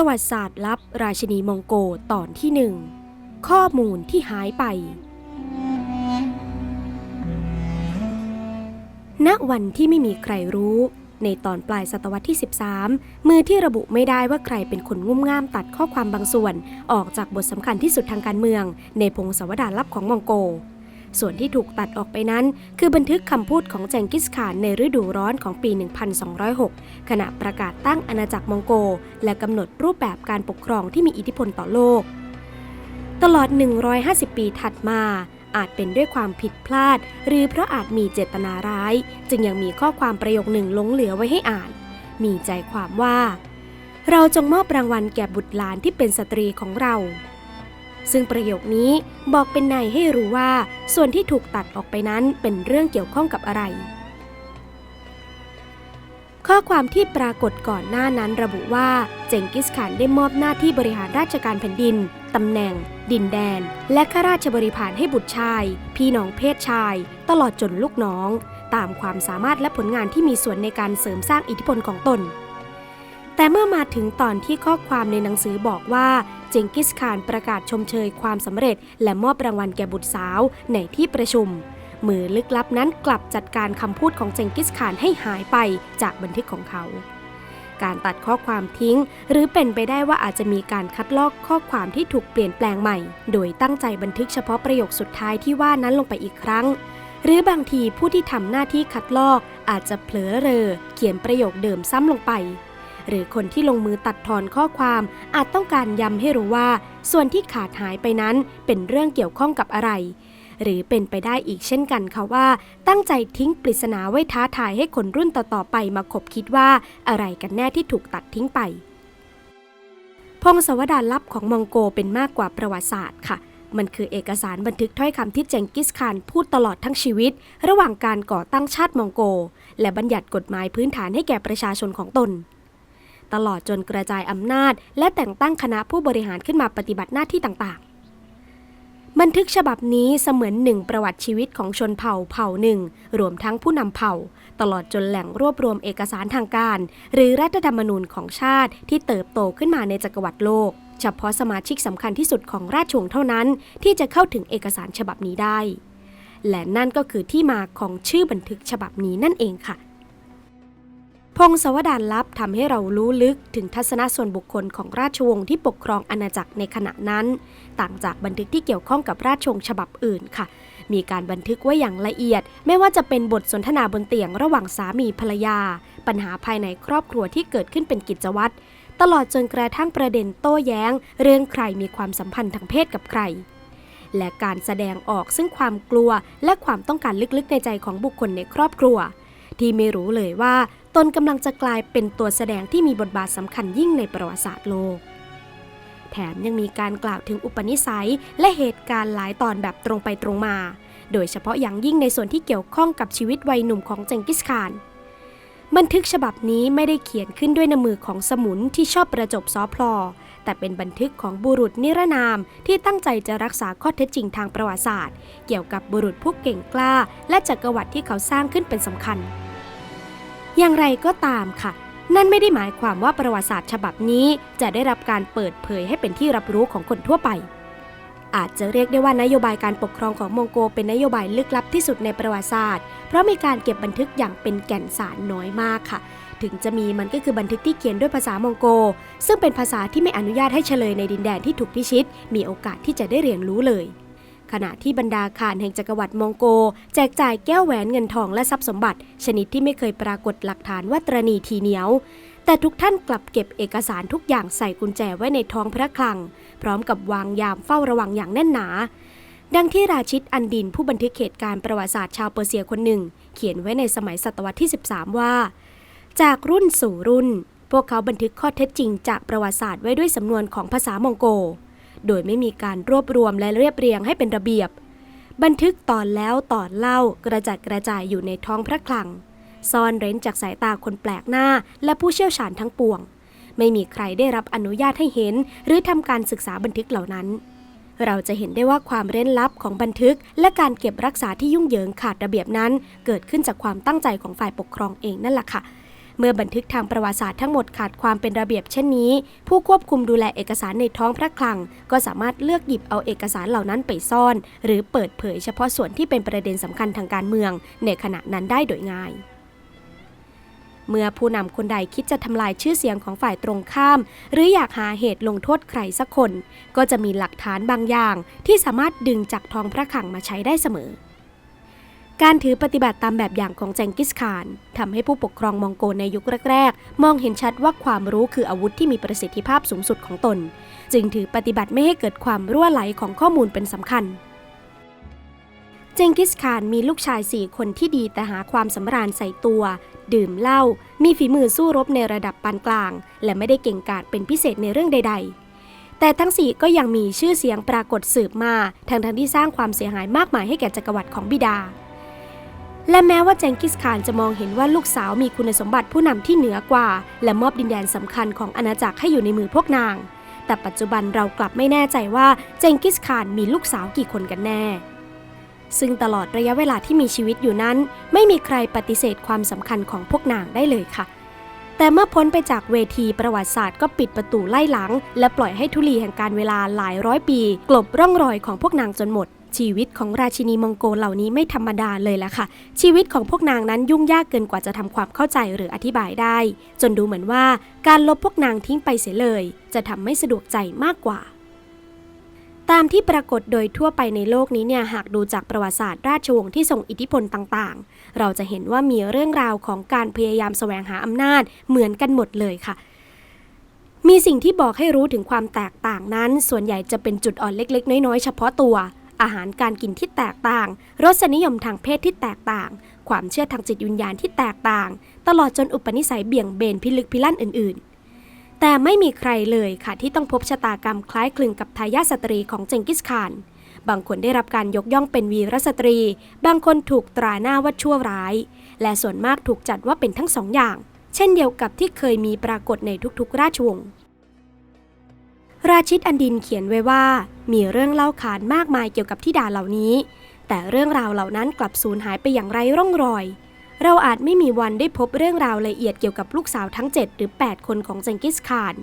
ประวัติศาสตร์ลับราชินีมองโกตอนที่หนึ่งข้อมูลที่หายไป ณ วันที่ไม่มีใครรู้ ในตอนปลายศตวรรษที่ 13 มือที่ระบุไม่ได้ว่าใครเป็นคนงุ่มง่ามตัดข้อความบางส่วน ออกจากบทสำคัญที่สุดทางการเมือง ในพงศาวดารลับของมองโก ส่วนที่ถูกตัดออกไปนั้น คือบันทึกคำพูดของแจงกิสข่านในฤดูร้อนของปี 1206 ขณะประกาศตั้งอาณาจักรมองโก และกำหนดรูปแบบการปกครองที่มีอิทธิพลต่อโลก ตลอด 150 ปีถัดมาอาจเป็นด้วยความผิดพลาด หรือเพราะอาจมีเจตนาร้าย จึงยังมีข้อความประโยคหนึ่งหลงเหลือไว้ให้อ่าน มีใจความว่า เราจงมอบรางวัลแก่บุตรหลานที่เป็นสตรีของเรา ซึ่งประโยคนี้บอกเป็นในให้รู้ว่า ส่วนที่ถูกตัดออกไปนั้นเป็นเรื่องเกี่ยวข้องกับอะไร ข้อความที่ปรากฏก่อนหน้านั้นระบุว่า เจงกิสข่านได้มอบหน้าที่บริหารราชการแผ่นดินตำแหน่ง ดินแดน และข้าราชบริพารให้บุตรชาย พี่น้องเพศชาย ตลอดจนลูกน้อง ตามความสามารถและผลงานที่มีส่วนในการเสริมสร้างอิทธิพลของตน แต่เมื่อมาถึงตอนที่ข้อความในหนังสือบอกว่าเจงกิสข่านประกาศชมเชยความสำเร็จ และมอบรางวัลแก่บุตรสาวในที่ประชุม มือลึกลับนั้นกลับจัดการคำพูดของเจงกิสข่านให้หายไปจากบันทึกของเขา การตัดข้อความทิ้ง หรือเป็นไปได้ว่าอาจจะมีการคัดลอกข้อความที่ถูกเปลี่ยนแปลงใหม่ โดยตั้งใจบันทึกเฉพาะประโยคสุดท้ายที่ว่านั้นลงไปอีกครั้งหรือบางทีผู้ที่ทำหน้าที่คัดลอกอาจจะเผลอเรอ เขียนประโยคเดิมซ้ำลงไป หรือคนที่ลงมือตัดทอนข้อความอาจต้องการย้ำให้รู้ว่า ส่วนที่ขาดหายไปนั้นเป็นเรื่องเกี่ยวข้องกับอะไร หรือเป็นไปได้อีกเช่นกันค่ะว่า ตั้งใจทิ้งปริศนาไว้ท้าทายให้คนรุ่นต่อๆไปมาคบคิดว่าอะไรกันแน่ที่ถูกตัดทิ้งไป พงศาวดารลับของมองโกเป็นมากกว่าประวัติศาสตร์ค่ะมันคือเอกสารบันทึกถ้อยคำที่เจงกิสข่านพูดตลอดทั้งชีวิต ระหว่างการก่อตั้งชาติมองโก และบัญญัติกฎหมายพื้นฐานให้แก่ประชาชนของตน ตลอดจนกระจายอำนาจ และแต่งตั้งคณะผู้บริหารขึ้นมาปฏิบัติหน้าที่ต่างๆ บันทึกฉบับนี้เสมือนหนึ่งประวัติชีวิตของชนเผ่าเผ่าหนึ่ง รวมทั้งผู้นำเผ่า ตลอดจนแหล่งรวบรวมเอกสารทางการ หรือรัฐธรรมนูญของชาติที่เติบโตขึ้นมาในจักรวรรดิโลก เฉพาะสมาชิกสำคัญที่สุดของราชวงศ์เท่านั้น ที่จะเข้าถึงเอกสารฉบับนี้ได้ และนั่นก็คือที่มาของชื่อบันทึกฉบับนี้นั่นเองค่ะ พงศาวดารลับทำให้เรารู้ลึกถึงทัศนะส่วนบุคคลของราชวงศ์ที่ปกครองอาณาจักรในขณะนั้น ต่างจากบันทึกที่เกี่ยวข้องกับราชวงศ์ฉบับอื่นค่ะ มีการบันทึกไว้อย่างละเอียด ไม่ว่าจะเป็นบทสนทนาบนเตียงระหว่างสามีภรรยา ปัญหาภายในครอบครัวที่เกิดขึ้นเป็นกิจวัตรตลอดจนกระทั่งประเด็นโต้แย้ง เรื่องใครมีความสัมพันธ์ทางเพศกับใคร และการแสดงออกซึ่งความกลัวและความต้องการลึกๆในใจของบุคคลในครอบครัว ที่ไม่รู้เลยว่า ตนกำลังจะกลายเป็นตัวแสดงที่มีบทบาทสำคัญยิ่งในประวัติศาสตร์โลก แถมยังมีการกล่าวถึงอุปนิสัยและเหตุการณ์หลายตอนแบบตรงไปตรงมา โดยเฉพาะอย่างยิ่งในส่วนที่เกี่ยวข้องกับชีวิตวัยหนุ่มของเจงกิสข่านบันทึกฉบับนี้ไม่ได้เขียนขึ้นด้วยน้ำมือของสมุนที่ชอบประจบซอพลอ แต่เป็นบันทึกของบุรุษนิรนามที่ตั้งใจจะรักษาข้อเท็จจริงทางประวัติศาสตร์ เกี่ยวกับบุรุษผู้เก่งกล้า และจักรวรรดิที่เขาสร้างขึ้นเป็นสำคัญ อย่างไรก็ตามค่ะ นั่นไม่ได้หมายความว่าประวัติศาสตร์ฉบับนี้จะได้รับการเปิดเผยให้เป็นที่รับรู้ของคนทั่วไป อาจจะเรียกได้ว่านโยบายการปกครองของมองโกเป็นนโยบายลึกลับที่สุดในประวัติศาสตร์ เพราะมีการเก็บบันทึกอย่างเป็นแก่นสารน้อยมากค่ะ ถึงจะมีมันก็คือบันทึกที่เขียนด้วยภาษามองโก ซึ่งเป็นภาษาที่ไม่อนุญาตให้เฉลยในดินแดนที่ถูกพิชิต มีโอกาสที่จะได้เรียนรู้เลย ขณะที่บรรดาข่านแห่งจักรวรรดิมองโก แจกจ่ายแก้วแหวนเงินทองและทรัพย์สมบัติ ชนิดที่ไม่เคยปรากฏหลักฐานว่าตรณีทีเหนียว แต่ทุกท่านกลับเก็บเอกสารทุกอย่างใส่กุญแจไว้ในท้องพระคลัง พร้อมกับวางยามเฝ้าระวังอย่างแน่นหนาดังที่ราชิตอันดินผู้บันทึกเหตุการณ์ประวัติศาสตร์ชาวเปอร์เซียคนหนึ่ง เขียนไว้ในสมัยศตวรรษที่ 13 ว่า จากรุ่นสู่รุ่น พวกเขาบันทึกข้อเท็จจริงจากประวัติศาสตร์ไว้ด้วยสำนวนของภาษามองโก โดยไม่มีการรวบรวมและเรียบเรียงให้เป็นระเบียบ บันทึกตอนแล้วตอนเล่ากระจัดกระจายอยู่ในท้องพระคลัง ซ่อนเร้นจากสายตาคนแปลกหน้า และผู้เชี่ยวชาญทั้งปวง ไม่มีใครได้รับอนุญาตให้เห็น หรือทำการศึกษาบันทึกเหล่านั้น เราจะเห็นได้ว่าความเร้นลับของบันทึก และการเก็บรักษาที่ยุ่งเหยิงขาดระเบียบนั้น เกิดขึ้นจากความตั้งใจของฝ่ายปกครองเองนั่นแหละค่ะ เมื่อบันทึกทางประวัติศาสตร์ทั้งหมดขาดความเป็นระเบียบเช่นนี้ ผู้ควบคุมดูแลเอกสารในท้องพระคลัง ก็สามารถเลือกหยิบเอาเอกสารเหล่านั้นไปซ่อน หรือเปิดเผยเฉพาะส่วนที่เป็นประเด็นสำคัญทางการเมือง ในขณะนั้นได้โดยง่ายเมื่อผู้นำคนใดคิดจะทำลายชื่อเสียงของฝ่ายตรงข้าม หรืออยากหาเหตุลงโทษใครสักคน ก็จะมีหลักฐานบางอย่างที่สามารถดึงจากท้องพระคลังมาใช้ได้เสมอ การถือปฏิบัติตามแบบอย่างของเจงกิสข่านทำให้ผู้ปกครองมองโกในยุคแรกๆ มองเห็นชัดว่าความรู้คืออาวุธที่มีประสิทธิภาพสูงสุดของตน จึงถือปฏิบัติไม่ให้เกิดความรั่วไหลของข้อมูลเป็นสำคัญ เจงกิสข่านมีลูกชายสี่คนที่ดีแต่หาความสำราญใส่ตัว ดื่มเหล้ามีฝีมือสู้รบในระดับปานกลาง และไม่ได้เก่งกาจเป็นพิเศษในเรื่องใด ๆแต่ทั้งสี่ก็ยังมีชื่อเสียงปรากฏสืบมาทั้งทั้งที่สร้างความเสียหายมากมายให้แก่จักรวรรดิของบิดา และแม้ว่าเจงกิสข่านจะมองเห็นว่าลูกสาวมีคุณสมบัติผู้นำที่เหนือกว่า และมอบดินแดนสำคัญของอาณาจักรให้อยู่ในมือพวกนาง แต่ปัจจุบันเรากลับไม่แน่ใจว่าเจงกิสข่านมีลูกสาวกี่คนกันแน่ ซึ่งตลอดระยะเวลาที่มีชีวิตอยู่นั้น ไม่มีใครปฏิเสธความสำคัญของพวกนางได้เลยค่ะแต่เมื่อพ้นไปจากเวทีประวัติศาสตร์ก็ปิดประตูไล่หลัง และปล่อยให้ทุลีแห่งการเวลาหลายร้อยปี กลบร่องรอยของพวกนางจนหมด ชีวิตของราชินีมองโกเหล่านี้ไม่ธรรมดาเลยละค่ะ ชีวิตของพวกนางนั้นยุ่งยากเกินกว่าจะทำความเข้าใจหรืออธิบายได้ จนดูเหมือนว่าการลบพวกนางทิ้งไปเสียเลย จะทำไม่สะดวกใจมากกว่าตามที่ปรากฏโดยทั่วไปในโลกนี้เนี่ยหากดูจากประวัติศาสตร์ราชวงศ์ที่ทรงอิทธิพลต่างๆ เราจะเห็นว่ามีเรื่องราวของการพยายามแสวงหาอำนาจเหมือนกันหมดเลยค่ะ มีสิ่งที่บอกให้รู้ถึงความแตกต่างนั้น ส่วนใหญ่จะเป็นจุดอ่อนเล็ก ๆ น้อย ๆ เฉพาะตัว อาหารการกินที่แตกต่าง รสนิยมทางเพศที่แตกต่าง ความเชื่อทางจิตวิญญาณที่แตกต่าง ตลอดจนอุปนิสัยเบี่ยงเบนพิลึกพิลั่นอื่นๆ แต่ไม่มีใครเลยค่ะที่ต้องพบชะตากรรมคล้ายคลึงกับทายาทสตรีของเจงกิสข่าน บางคนได้รับการยกย่องเป็นวีรสตรี บางคนถูกตราหน้าว่าชั่วร้าย และส่วนมากถูกจัดว่าเป็นทั้งสองอย่าง เช่นเดียวกับที่เคยมีปรากฏในทุกๆ ราชวงศ์ ราชิตอันดินเขียนไว้ว่า มีเรื่องเล่าขานมากมายเกี่ยวกับทิดาเหล่านี้ แต่เรื่องราวเหล่านั้นกลับสูญหายไปอย่างไรร่องรอย เราอาจไม่มีวันได้พบเรื่องราวละเอียดเกี่ยวกับลูกสาวทั้ง 7 หรือ 8 คนของเจงกิสข่าน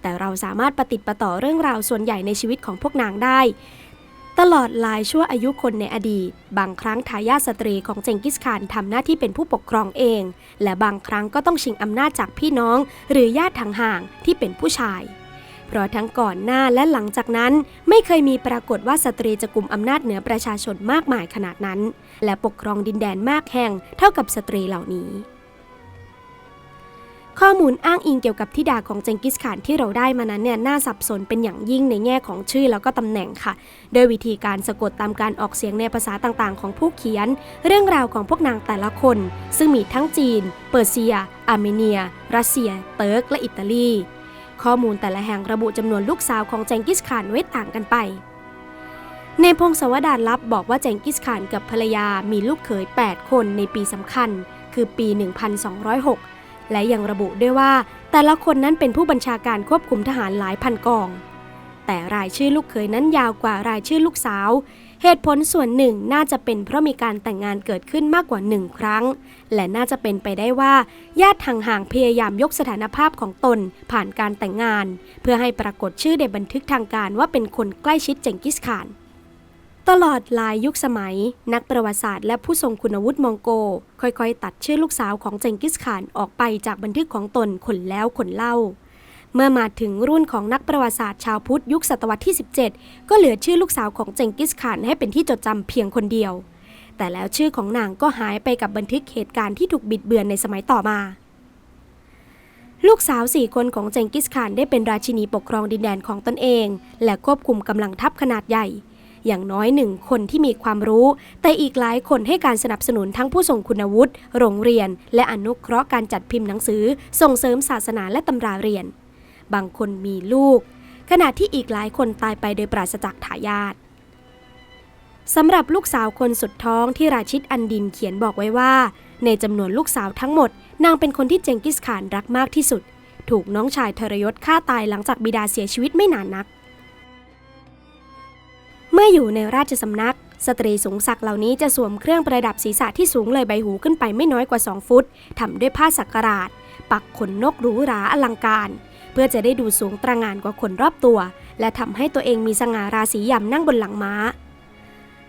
แต่เราสามารถปฏิดประต่อเรื่องราวส่วนใหญ่ในชีวิตของพวกนางได้ ตลอดหลายชั่วอายุคนในอดีต บางครั้งทายาทสตรีของเจงกิสข่านทำหน้าที่เป็นผู้ปกครองเอง และบางครั้งก็ต้องชิงอำนาจจากพี่น้อง หรือญาติทางห่างที่เป็นผู้ชาย เพราะทั้งก่อนหน้าและหลังจากนั้น ไม่เคยมีปรากฏว่าสตรีจะกลุ่มอำนาจเหนือประชาชนมากมายขนาดนั้น และปกครองดินแดนมากแห่งเท่ากับสตรีเหล่านี้ ข้อมูลอ้างอิงเกี่ยวกับทิดาของเจงกิสข่านที่เราได้มานั้นเนี่ยน่าสับสนเป็นอย่างยิ่งในแง่ของชื่อแล้วก็ตำแหน่งค่ะ โดยวิธีการสะกดตามการออกเสียงในภาษาต่างๆ ของผู้เขียน เรื่องราวของพวกนางแต่ละคน ซึ่งมีทั้งจีน เปอร์เซีย อาร์เมเนีย รัสเซีย เติร์กและอิตาลี ข้อมูลแต่ละแห่งระบุจำนวนลูกสาวของเจงกิสข่านไว้ต่างกันไป ในพงศวดารลับบอกว่าเจงกิสข่านกับภรรยามีลูกเขย 8 คนในปีสำคัญ คือปี 1206 และยังระบุด้วยว่า แต่ละคนนั้นเป็นผู้บัญชาการควบคุมทหารหลายพันกอง แต่รายชื่อลูกเขยนั้นยาวกว่ารายชื่อลูกสาว เหตุผลส่วนหนึ่งน่าจะเป็นเพราะมีการแต่งงานเกิดขึ้นมากกว่าหนึ่งครั้ง และน่าจะเป็นไปได้ว่า ญาติห่างๆพยายามยกสถานภาพของตนผ่านการแต่งงาน เพื่อให้ปรากฏชื่อในบันทึกทางการว่าเป็นคนใกล้ชิดเจงกิสข่าน ตลอดหลายยุคสมัย นักประวัติศาสตร์และผู้ทรงคุณวุฒิมองโก ค่อยๆ ตัดชื่อลูกสาวของเจงกิสข่านออกไปจากบันทึกของตนคนแล้วคนเล่า เมื่อมาถึงรุ่นของนักประวัติศาสตร์ชาวพุทธยุคศตวรรษที่ 17 ก็เหลือชื่อลูกสาวของเจงกิสข่านให้เป็นที่จดจำเพียงคนเดียว แต่แล้วชื่อของนางก็หายไปกับบันทึกเหตุการณ์ที่ถูกบิดเบือนในสมัยต่อมา ลูกสาวสี่คนของเจงกิสข่านได้เป็นราชินีปกครองดินแดนของตนเอง และควบคุมกำลังทัพขนาดใหญ่อย่างน้อยหนึ่งคนที่มีความรู้ แต่อีกหลายคนให้การสนับสนุนทั้งผู้ทรงคุณวุฒิ โรงเรียน และอนุเคราะห์การจัดพิมพ์หนังสือ ส่งเสริมศาสนาและตำราเรียน บางคนมีลูก ขณะที่อีกหลายคนตายไปโดยปราศจากทายาทสำหรับลูกสาวคนสุดท้องที่ราชิตอันดินเขียนบอกไว้ว่า ในจำนวนลูกสาวทั้งหมด นางเป็นคนที่เจงกิสข่านรักมากที่สุด ถูกน้องชายทรยศฆ่าตายหลังจากบิดาเสียชีวิตไม่นานนัก เมื่ออยู่ในราชสำนัก สตรีสูงศักดิ์เหล่านี้จะสวมเครื่องประดับศีรษะที่สูงเลยใบหูขึ้นไปไม่น้อยกว่า 2 ฟุตทำด้วยผ้าสักการาดปักขนนกหรูหราอลังการ เพื่อจะได้ดูสูงตระหงานกว่าคนรอบตัว และทำให้ตัวเองมีสง่าราศียำนั่งบนหลังม้า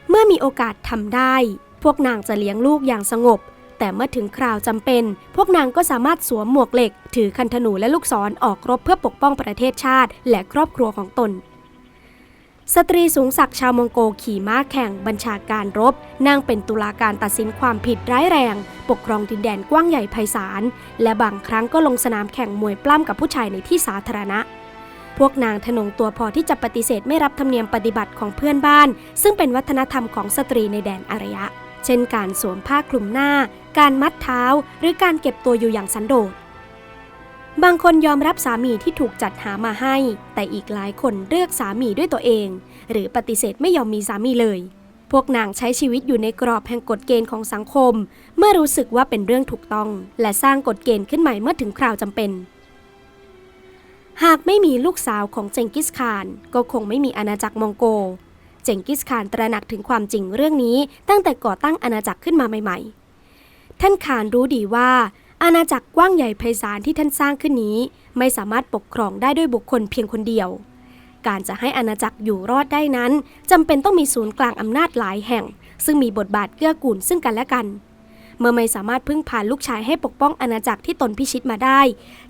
เมื่อมีโอกาสทำได้ พวกนางจะเลี้ยงลูกอย่างสงบ แต่เมื่อถึงคราวจำเป็น พวกนางก็สามารถสวมหมวกเหล็ก ถือคันธนูและลูกศรอออกรบเพื่อปกป้องประเทศชาติ และครอบครัวของตน สตรีสูงศักดิ์ชาวมองโกขี่ม้าแข่งบัญชาการรบนางเป็นตุลาการตัดสินความผิดร้ายแรง ปกครองดินแดนกว้างใหญ่ไพศาล และบางครั้งก็ลงสนามแข่งมวยปล้ำกับผู้ชายในที่สาธารณะ พวกนางทนงตัวพอที่จะปฏิเสธไม่รับธรรมเนียมปฏิบัติของเพื่อนบ้าน ซึ่งเป็นวัฒนธรรมของสตรีในแดนอารยะ เช่นการสวมผ้าคลุมหน้า การมัดเท้า หรือการเก็บตัวอยู่อย่างสันโดษ บางคนยอมรับสามีที่ถูกจัดหามาให้ แต่อีกหลายคนเลือกสามีด้วยตัวเอง หรือปฏิเสธไม่ยอมมีสามีเลย พวกนางใช้ชีวิตอยู่ในกรอบแห่งกฎเกณฑ์ของสังคม เมื่อรู้สึกว่าเป็นเรื่องถูกต้อง และสร้างกฎเกณฑ์ขึ้นใหม่เมื่อถึงคราวจำเป็น หากไม่มีลูกสาวของเจงกิสข่าน ก็คงไม่มีอาณาจักรมองโก เจงกิสข่านตระหนักถึงความจริงเรื่องนี้ตั้งแต่ก่อตั้งอาณาจักรขึ้นมาใหม่ ๆ ท่านขานรู้ดีว่า อาณาจักรกว้างใหญ่ไพศาลที่ท่านสร้างขึ้นนี้ ไม่สามารถปกครองได้ด้วยบุคคลเพียงคนเดียว การจะให้อาณาจักรอยู่รอดได้นั้นจำเป็นต้องมีศูนย์กลางอำนาจหลายแห่ง ซึ่งมีบทบาทเกื้อกูลซึ่งกันและกัน เมื่อไม่สามารถพึ่งพาลูกชายให้ปกป้องอาณาจักรที่ตนพิชิตมาได้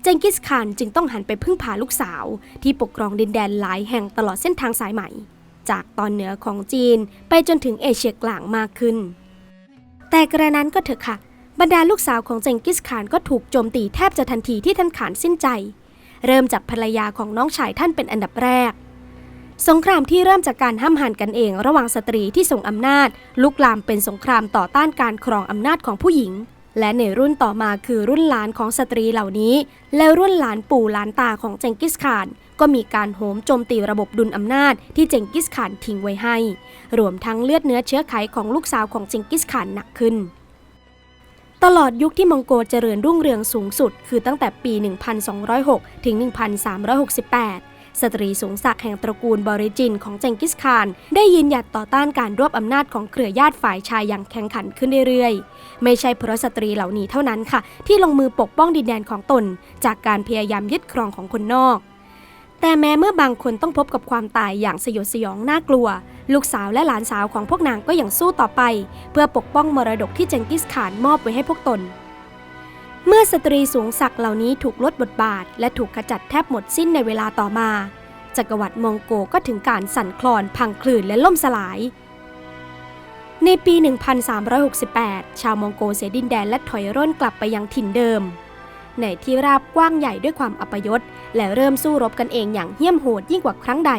เจงกิสข่านจึงต้องหันไปพึ่งพาลูกสาว ที่ปกครองดินแดนหลายแห่งตลอดเส้นทางสายไหมจากตอนเหนือของจีนไปจนถึงเอเชียกลางมากขึ้น แต่กระนั้นก็เถอะค่ะ บรรดาลูกสาวของเจงกิสข่านก็ถูกโจมตีแทบจะทันทีที่ท่านขานสิ้นใจ เริ่มจากภรรยาของน้องชายท่านเป็นอันดับแรก สงครามที่เริ่มจากการห้ามหันกันเองระหว่างสตรีที่ทรงอำนาจ ลุกลามเป็นสงครามต่อต้านการครองอำนาจของผู้หญิง และในรุ่นต่อมาคือรุ่นหลานของสตรีเหล่านี้ และรุ่นหลานปู่หลานตาของเจงกิสข่านก็มีการโหมโจมตีระบบดุลอำนาจที่เจงกิสข่านทิ้งไว้ให้ รวมทั้งเลือดเนื้อเชื้อไขของลูกสาวของเจงกิสข่านหนักขึ้น ตลอดยุคที่มองโกเจริญรุ่งเรืองสูงสุด คือตั้งแต่ปี 1206 ถึง 1368 สตรีสูงศักดิ์แห่งตระกูลบริจินของเจงกิสข่าน ได้ยืนหยัดต่อต้านการรวบอำนาจของเครือญาติฝ่ายชายอย่างแข่งขันขึ้นเรื่อยๆ ไม่ใช่เพราะสตรีเหล่านี้เท่านั้นค่ะ ที่ลงมือปกป้องดินแดนของตน จากการพยายามยึดครองของคนนอก แต่แม้เมื่อบางคนต้องพบกับความตายอย่างสยดสยองน่ากลัว ลูกสาวและหลานสาวของพวกนางก็ยังสู้ต่อไป เพื่อปกป้องมรดกที่เจงกิสข่านมอบไว้ให้พวกตน เมื่อสตรีสูงศักดิ์เหล่านี้ถูกลดบทบาท และถูกขจัดแทบหมดสิ้นในเวลาต่อมา จักรวรรดิมองโกก็ถึงการสั่นคลอนพังคลื่นและล่มสลาย ในปี 1368 ชาวมองโกเสียดินแดนและถอยร่นกลับไปยังถิ่นเดิม ในที่ราบกว้างใหญ่ด้วยความอัปยศ และเริ่มสู้รบกันเองอย่างเหี้ยมโหดยิ่งกว่าครั้งใด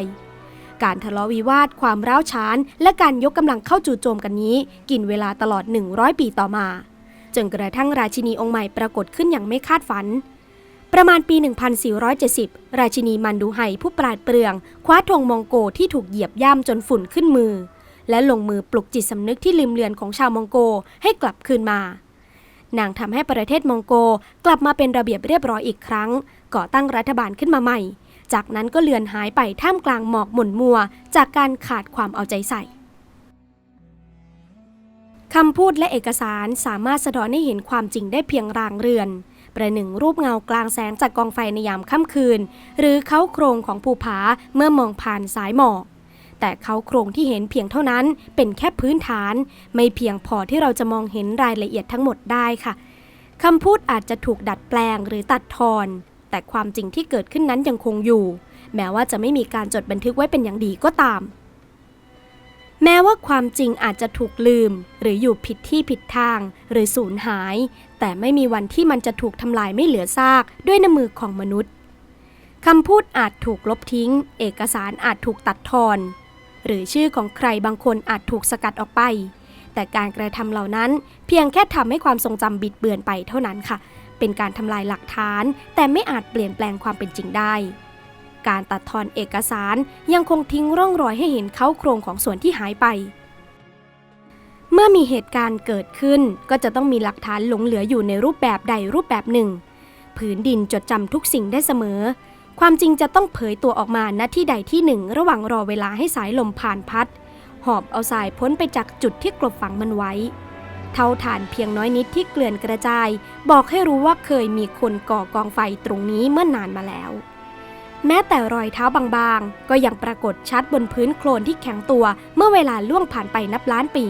การทะเลาะวิวาท ความร้าวฉาน และการยกกำลังเข้าจู่โจมกันนี้ กินเวลาตลอด 100 ปีต่อมา จนกระทั่งราชินีองค์ใหม่ปรากฏขึ้นอย่างไม่คาดฝันประมาณปี 1470 ราชินีมันดูไฮผู้ปราดเปรื่อง คว้าธงมองโกที่ถูกเหยียบย่ำจนฝุ่นขึ้นมือ และลงมือปลุกจิตสำนึกที่ลืมเลือนของชาวมองโกให้กลับคืนมา นางทำให้ประเทศมองโกกลับมาเป็นระเบียบเรียบร้อยอีกครั้ง ก่อตั้งรัฐบาลขึ้นมาใหม่ จากนั้นก็เลือนหายไปท่ามกลางหมอกหม่นมัว จากการขาดความเอาใจใส่คำพูดและเอกสารสามารถสะท้อนให้เห็นความจริงได้เพียงรางเรือน ประหนึ่งรูปเงากลางแสงจากกองไฟในยามค่ำคืน หรือเขาโครงของภูผาเมื่อมองผ่านสายหมอก แต่เขาโครงที่เห็นเพียงเท่านั้นเป็นแค่พื้นฐาน ไม่เพียงพอที่เราจะมองเห็นรายละเอียดทั้งหมดได้ค่ะคำพูดอาจจะถูกดัดแปลงหรือตัดทอน แต่ความจริงที่เกิดขึ้นนั้นยังคงอยู่ แม้ว่าจะไม่มีการจดบันทึกไว้เป็นอย่างดีก็ตาม แม้ว่าความจริงอาจจะถูกลืม หรืออยู่ผิดที่ผิดทาง หรือสูญหาย แต่ไม่มีวันที่มันจะถูกทำลายไม่เหลือซากด้วยน้ำมือของมนุษย์คำพูดอาจถูกลบทิ้ง เอกสารอาจถูกตัดทอน หรือชื่อของใครบางคนอาจถูกสกัดออกไป แต่การกระทำเหล่านั้นเพียงแค่ทำให้ความทรงจำบิดเบือนไปเท่านั้นค่ะ เป็นการทำลายหลักฐาน แต่ไม่อาจเปลี่ยนแปลงความเป็นจริงได้ การตัดทอนเอกสารยังคงทิ้งร่องรอยให้เห็นเขาโครงของส่วนที่หายไปเมื่อมีเหตุการณ์เกิดขึ้นก็จะต้องมีหลักฐานหลงเหลืออยู่ในรูปแบบใดรูปแบบหนึ่ง ผืนดินจดจำทุกสิ่งได้เสมอ ความจริงจะต้องเผยตัวออกมาณที่ใดที่หนึ่ง ระหว่างรอเวลาให้สายลมผ่านพัด หอบเอาสายพ้นไปจากจุดที่กลบฝังมันไว้ เท่าฐานเพียงน้อยนิดที่เกลื่อนกระจาย บอกให้รู้ว่าเคยมีคนก่อกองไฟตรงนี้เมื่อนานมาแล้ว แม้แต่รอยเท้าบางๆ ก็ยังปรากฏชัดบนพื้นโคลนที่แข็งตัวเมื่อเวลาล่วงผ่านไปนับล้านปี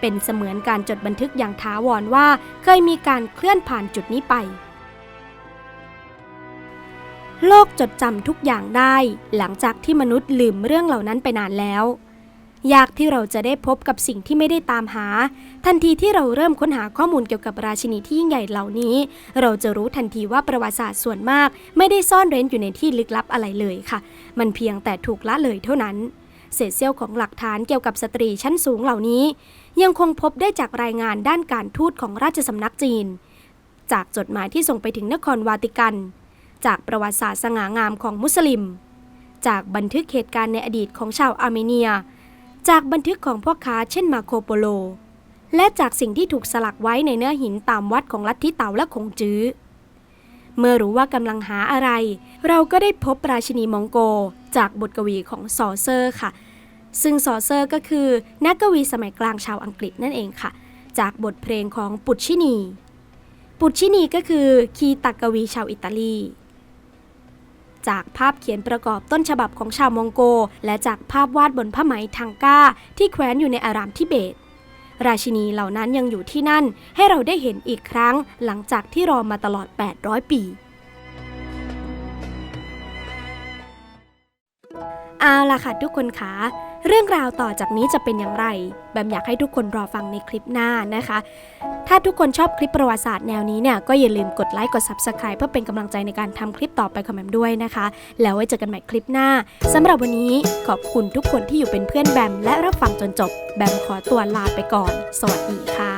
เป็นเสมือนการจดบันทึกอย่างท้าวรว่าเคยมีการเคลื่อนผ่านจุดนี้ไป โลกจดจำทุกอย่างได้ หลังจากที่มนุษย์ลืมเรื่องเหล่านั้นไปนานแล้ว ยากที่เราจะได้พบกับสิ่งที่ไม่ได้ตามหา ทันทีที่เราเริ่มค้นหาข้อมูลเกี่ยวกับราชินีที่ยิ่งใหญ่เหล่านี้ เราจะรู้ทันทีว่าประวัติศาสตร์ส่วนมาก ไม่ได้ซ่อนเร้นอยู่ในที่ลึกลับอะไรเลยค่ะ มันเพียงแต่ถูกละเลยเท่านั้นเศษเสี้ยวของหลักฐานเกี่ยวกับสตรีชั้นสูงเหล่านี้ ยังคงพบได้จากรายงานด้านการทูตของราชสำนักจีน จากจดหมายที่ส่งไปถึงนครวาติกัน จากประวัติศาสตร์สง่างามของมุสลิม จากบันทึกเหตุการณ์ในอดีตของชาวอาร์เมเนีย จากบันทึกของพ่อค้าเช่นมาโคโปโล และจากสิ่งที่ถูกสลักไว้ในเนื้อหินตามวัดของลัทธิเต่าและคงจื้อ เมื่อรู้ว่ากำลังหาอะไร เราก็ได้พบราชินีมองโก จากบทกวีของซอเซอร์ค่ะ ซึ่งซอเซอร์ก็คือนักกวีสมัยกลางชาวอังกฤษนั่นเองค่ะ จากบทเพลงของปุชชินีปุชชินีก็คือคีตากวีชาวอิตาลี จากภาพเขียนประกอบต้นฉบับของชาวมองโก และจากภาพวาดบนผ้าไหมทังก้า ที่แขวนอยู่ในอารามทิเบต ราชินีเหล่านั้นยังอยู่ที่นั่น ให้เราได้เห็นอีกครั้งหลังจากที่รอมาตลอด 800 ปีเอาล่ะค่ะทุกคนคะ เรื่องราวต่อจากนี้จะเป็นอย่างไร แบมอยากให้ทุกคนรอฟังในคลิปหน้านะคะ ถ้าทุกคนชอบคลิปประวัติศาสตร์แนวนี้เนี่ยก็อย่าลืมกดไลค์กด Subscribe เพื่อเป็นกำลังใจในการทำคลิปต่อไปของแบมด้วยนะคะ แล้วไว้เจอกันใหม่คลิปหน้าสำหรับวันนี้ขอบคุณทุกคนที่อยู่เป็นเพื่อนแบมและรับฟังจนจบ แบมขอตัวลาไปก่อน สวัสดีค่ะ